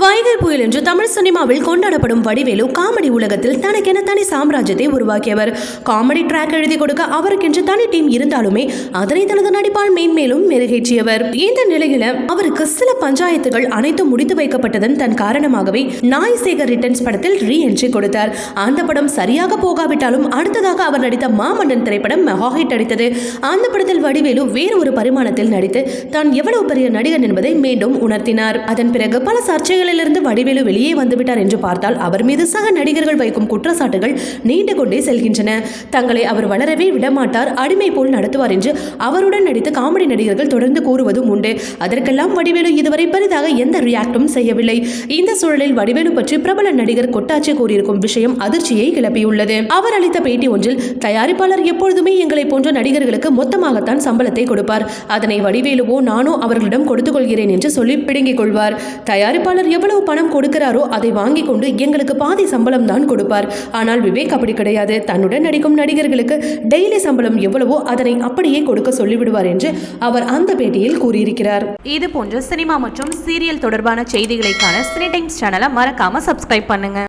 வைகை புயல் என்று தமிழ் சினிமாவில் கொண்டாடப்படும் வடிவேலு காமெடி உலகத்தில் தனக்கென தனி சாம்ராஜ்யத்தை உருவாக்கியவர். காமெடி ட்ராக் எழுதி கொடுக்க அவருக்கென்று தனி டீம் இருந்தாலுமே அதனை தனது நடிப்பால் மேன்மேலும் மெருகேற்றியவர். இந்த நிலையில அவருக்கு சில பஞ்சாயத்துகள் அனைத்தும் முடித்து வைக்கப்பட்டதன் தன் காரணமாகவே நாய் சேகர் ரிட்டர்ன்ஸ் படத்தில் ரீ என்ட்ரி கொடுத்தார். அந்த படம் சரியாக போகாவிட்டாலும் அடுத்ததாக அவர் நடித்த மாமன்னன் திரைப்படம் மெகா ஹிட் அடித்தது. அந்த படத்தில் வடிவேலு வேறு ஒரு பரிமாணத்தில் நடித்து தான் எவ்வளவு பெரிய நடிகன் என்பதை மீண்டும் உணர்த்தினார். அதன் பிறகு பல சர்ச்சைகளிலிருந்து வடிவேலு வெளியே வந்துவிட்டார் என்று பார்த்தால் அவர் மீது சக நடிகர்கள் வைக்கும் குற்றச்சாட்டுகள் நீண்டு கொண்டே செல்கின்றன. தங்களை அவர் வளரவே விடமாட்டார் அடிமை போல் நடத்துவார் என்று அவருடன் நடித்த காமெடி நடிகர்கள் தொடர்ந்து கூறுவதும் உண்டு. அதற்கெல்லாம் வடிவேலு இதுவரை பெரிதாக எந்த ரியாக்டும் செய்யவில்லை. இந்த சூழலில் வடிவேலு பற்றி பிரபல நடிகர் கொட்டாச்சி கூறியிருக்கும் விஷயம் அதிர்ச்சியை கிளப்பியுள்ளது. அவர் அளித்த பேட்டி ஒன்றில் தயாரிப்பாளர் எப்பொழுதுமே எங்களை போன்ற நடிகர்களுக்கு மொத்தமாகத்தான் சம்பளத்தை கொடுப்பார். அதனை வடிவேலுவோ நானோ அவர்களிடம் கொடுத்துக் கொள்கிறேன் என்று சொல்லி பிடுங்கிக் கொள்வார். தயாரிப்பாளர் எவ்வளவு பணம் கொடுக்கிறாரோ அதை வாங்கி கொண்டு எங்களுக்கு பாதி சம்பளம் தான் கொடுப்பார். ஆனால் விவேக் அப்படி கிடையாது. தன்னுடன் நடிக்கும் நடிகர்களுக்கு டெய்லி சம்பளம் எவ்வளவோ அதனை அப்படியே கொடுக்க சொல்லிவிடுவார் என்று அவர் அந்த பேட்டியில் கூறியிருக்கிறார். இது போன்ற சினிமா மற்றும் சீரியல் தொடர்பான செய்திகளைக்கான சினி டைம்ஸ் சேனலை மறக்காம சப்ஸ்கிரைப் பண்ணுங்க.